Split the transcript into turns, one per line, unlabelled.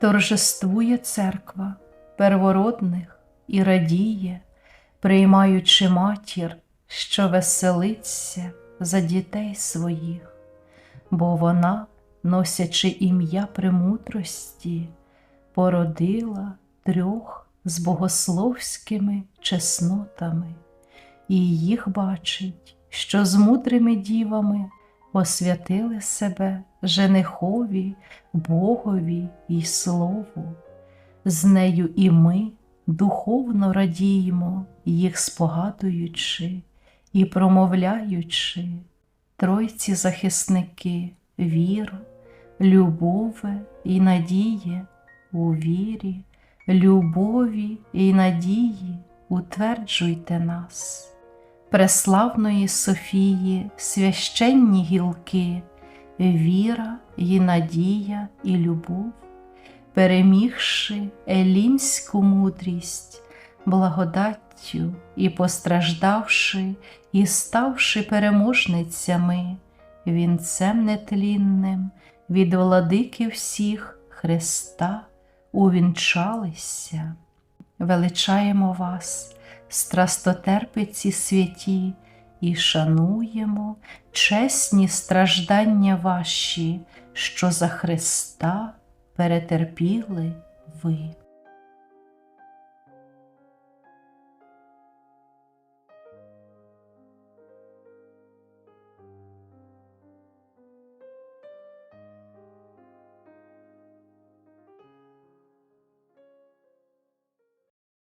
Торжествує церква первородних і радіє, приймаючи матір, що веселиться за дітей своїх, бо вона, носячи ім'я премудрості, породила трьох з богословськими чеснотами, і їх бачить, що з мудрими дівами освятили себе женихові, Богові й Слову. З нею і ми духовно радіємо, їх спогадуючи і промовляючи, Тройці захисники віру, любове і надії у вірі, любові і надії утверджуйте нас. Преславної Софії священні гілки, віра і надія і любов, перемігши елінську мудрість, благодаттю і постраждавши, і ставши переможницями, вінцем нетлінним від владики всіх Христа увінчалися. Величаємо вас, страстотерпиці святі, і шануємо чесні страждання ваші, що за Христа перетерпіли ви.